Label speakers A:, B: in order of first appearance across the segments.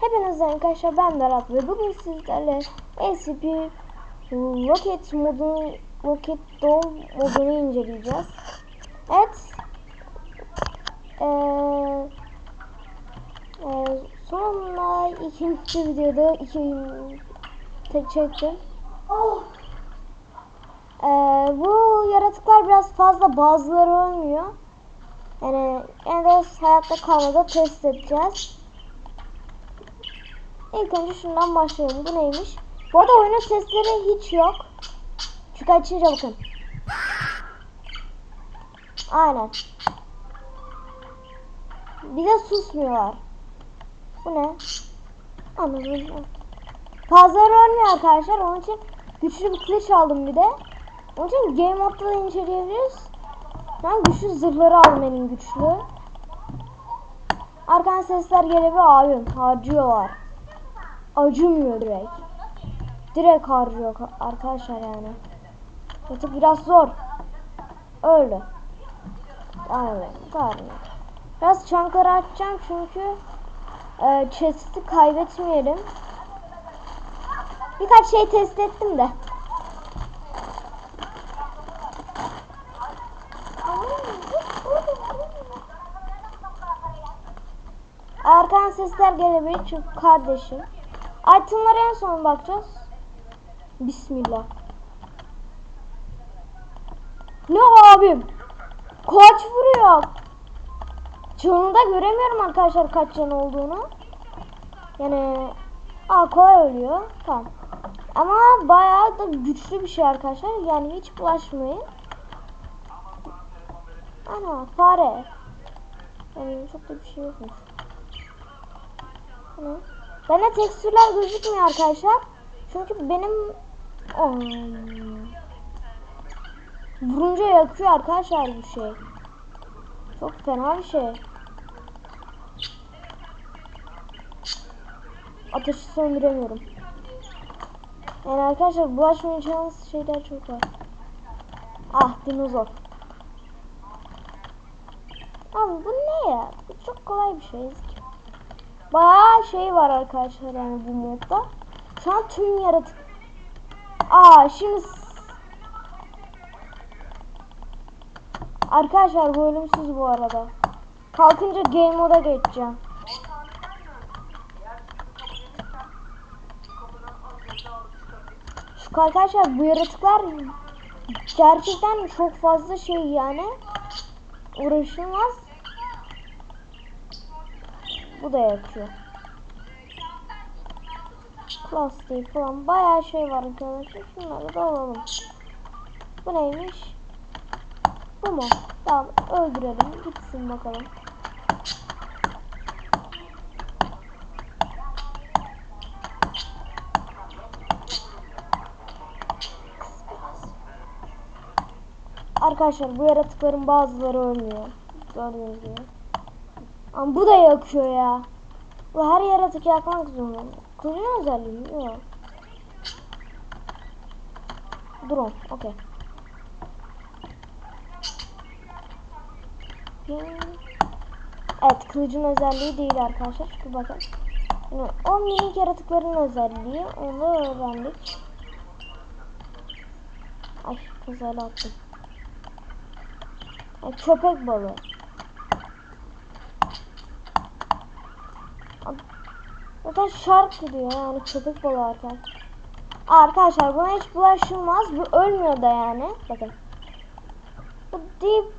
A: Hepinize arkadaşlar ben Berat ve bugün sizlerle SCP Rocket modunu Rocket Dome modunu inceleyeceğiz. Evet. Ee, e, sonunda ikinci videoda iki tek çektim. Ee, bu yaratıklar biraz fazla bazıları ölmüyor. Yani en de hayatta kalmada test edeceğiz. İlk önce şundan başlayalım. Bu neymiş? Bu arada oyunun sesleri hiç yok. Çünkü açınca bakın. Aynen. Bir de susmuyorlar. Bu ne? Anladım. Fazlaları ölmüyor arkadaşlar. Onun için güçlü bir kılıç aldım bir de. Onun için game modda da inceleyebiliriz. Ben güçlü zırhları aldım en güçlü. Arkadan sesler gelebilir abim. Harcıyorlar. Acımıyor direkt. Direkt harcıyor ka- arkadaşlar yani. Artık biraz zor. Öyle. Aynen. Aynen. Biraz çankları açacağım çünkü e, chest'i kaybetmeyelim. Birkaç şey test ettim de. Arkadan sesler gelebilir çünkü kardeşim. Itemlara en son bakacağız. Bismillah. Ne abim? Kaç vuruyor? Canında göremiyorum arkadaşlar kaç can olduğunu. Yani aa kolay ölüyor. Tamam. Ama bayağı da güçlü bir şey arkadaşlar. Yani hiç bulaşmayın. Ana fare. Yani çok da bir şey yokmuş. Bu Bende tekstürler gözükmüyor arkadaşlar. Çünkü benim Hmm. vurunca yakıyor arkadaşlar bu şey. Çok fena bir şey. Ateşi söndüremiyorum. Yani arkadaşlar bulaşmayacağınız şeyler çok var. Ah dinozor. Abi bu ne ya? Bu çok kolay bir şey. Bayağı şey var arkadaşlar yani bu modda. Şu an tüm yaratık. Aa şimdi Arkadaşlar bu ölümsüz bu arada. Kalkınca game moda geçeceğim. Şu arkadaşlar bu yaratıklar gerçekten çok fazla şey yani uğraşılmaz. Bu da yakıyor. Class değil falan bayağı şey var arkadaşlar. Şunları da alalım. Bu neymiş? Bu mu? Tamam öldürelim. Gitsin bakalım. Arkadaşlar bu yaratıkların bazıları ölmüyor. Gördüğünüz gibi. Ama bu da yakıyor ya. Bu her yaratık yakmak zorunda. Kılıcın özelliği mi? Yok. Drone. Okey. Evet kılıcın özelliği değil arkadaşlar. Çünkü bakın. O minik yaratıkların özelliği. Onu öğrendik. Ay kazayla attım. Ay, köpek balığı. Zaten şark gidiyor yani köpek balığı arkadaşlar. Arkadaşlar buna hiç bulaşılmaz. Bu ölmüyor da yani. Bakın. Bu deep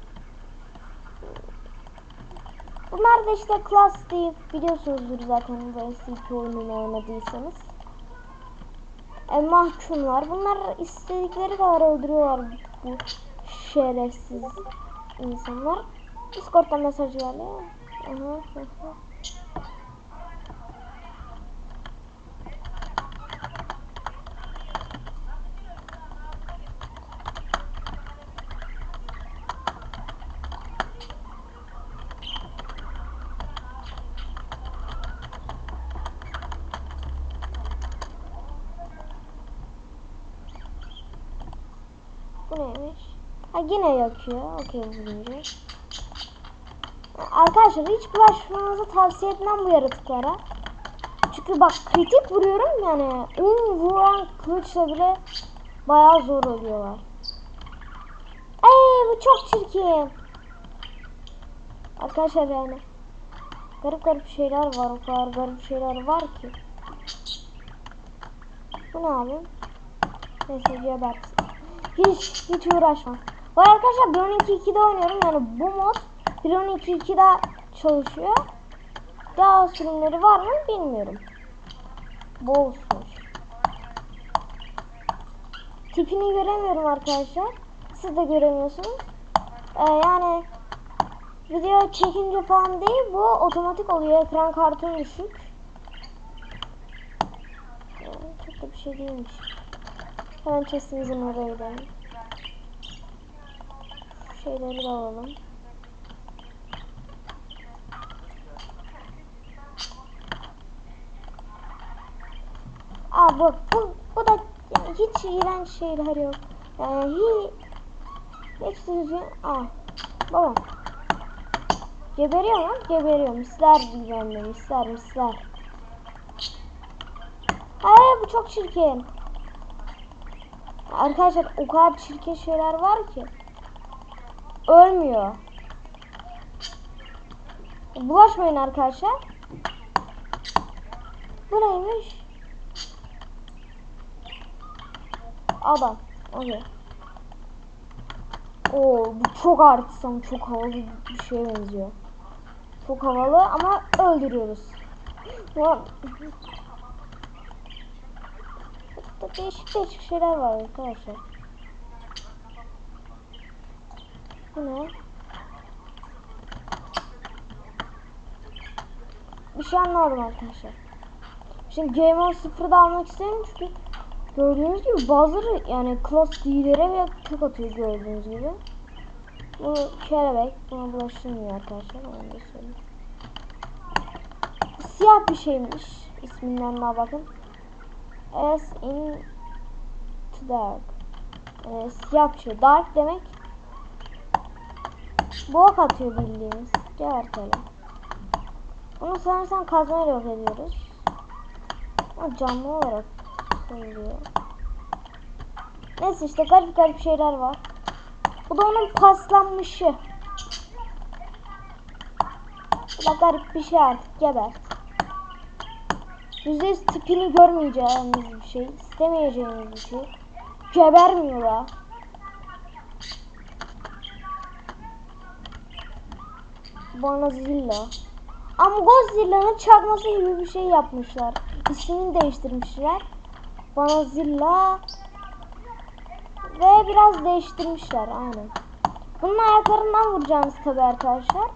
A: Bunlar da işte Class Deep biliyorsunuzdur zaten bu SCP oyununu oynadıysanız. E, mahkumlar. Bunlar istedikleri kadar öldürüyorlar bu şerefsiz insanlar. Discord'da mesaj geldi. Aha, aha. Bu neymiş? Ha yine yakıyor. Okey bulunca. Arkadaşlar hiç bulaşmanızı tavsiye etmem bu yaratıklara. Çünkü bak kritik vuruyorum yani. Un vuran kılıçla bile bayağı zor oluyorlar. Ey bu çok çirkin. Arkadaşlar yani. Garip garip şeyler var. O kadar garip şeyler var ki. Bu ne abi? Neyse gebersin. Hiç hiç uğraşma. Bu arkadaşlar 1.12.2'de oynuyorum yani bu mod 1.12.2'de çalışıyor. Daha sürümleri var mı bilmiyorum. Bolsmuş. Tipini göremiyorum arkadaşlar. Siz de göremiyorsunuz. Ee, yani video çekince falan değil bu otomatik oluyor. Ekran kartı düşük. Ee, çok da bir şey değilmiş. Hemen chestimizin oraya şeyleri de alalım. Aa bu, bu, bu da yani hiç iğrenç şeyler yok. Yani hiç, hiç düzgün. Aa babam. Geberiyor mu? Geberiyor. Misler gibi de. Misler misler. Ay bu çok çirkin. Arkadaşlar o kadar çirkin şeyler var ki. Ölmüyor. Bulaşmayın arkadaşlar. Bu neymiş? Adam. Okey. Oo bu çok artistan, çok havalı bir şeye benziyor. Çok havalı ama öldürüyoruz. Değişik değişik şeyler var arkadaşlar. Bu ne? Bir şey anlamadım arkadaşlar. Şimdi Game on 0'da almak istedim çünkü gördüğünüz gibi bazıları yani Class D'lere bile tık atıyor gördüğünüz gibi. Bu kelebek buna bulaşılmıyor arkadaşlar onu da söyleyeyim. Siyah bir şeymiş isminden daha bakın. S in dark. Ee, siyah bir. Dark demek Bok atıyor bildiğimiz. Gebertelim. Bunu sanırsam kazmayla yok ediyoruz. Ama canlı olarak söylüyor. Neyse işte garip garip şeyler var. Bu da onun paslanmışı. Bu da garip bir şey artık geber. Yüzde yüz tipini görmeyeceğimiz bir şey. istemeyeceğimiz bir şey. Gebermiyor ya. Bonazilla. Ama Godzilla'nın çakması gibi bir şey yapmışlar. İsmini değiştirmişler. Bonazilla. Ve biraz değiştirmişler aynen. Bunun ayaklarından vuracağınız tabi arkadaşlar.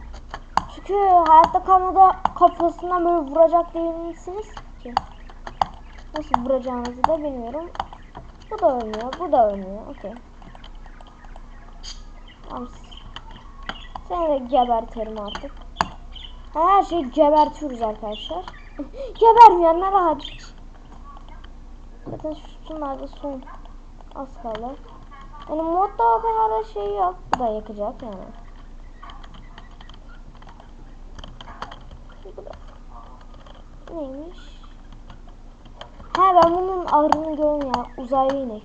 A: Çünkü hayatta kalmada kafasından böyle vuracak değilsiniz ki. Nasıl vuracağınızı da bilmiyorum. Bu da ölmüyor, bu da ölmüyor. Okey. Tamam. Seni de geberterim artık. Her şeyi gebertiyoruz arkadaşlar. Gebermeyenler hariç. Zaten şunlarda son az kaldı. Yani modda o kadar da şey yok. Bu da yakacak yani. Da. Neymiş? Ha ben bunun ağrını görüyorum ya. Uzaylı inek.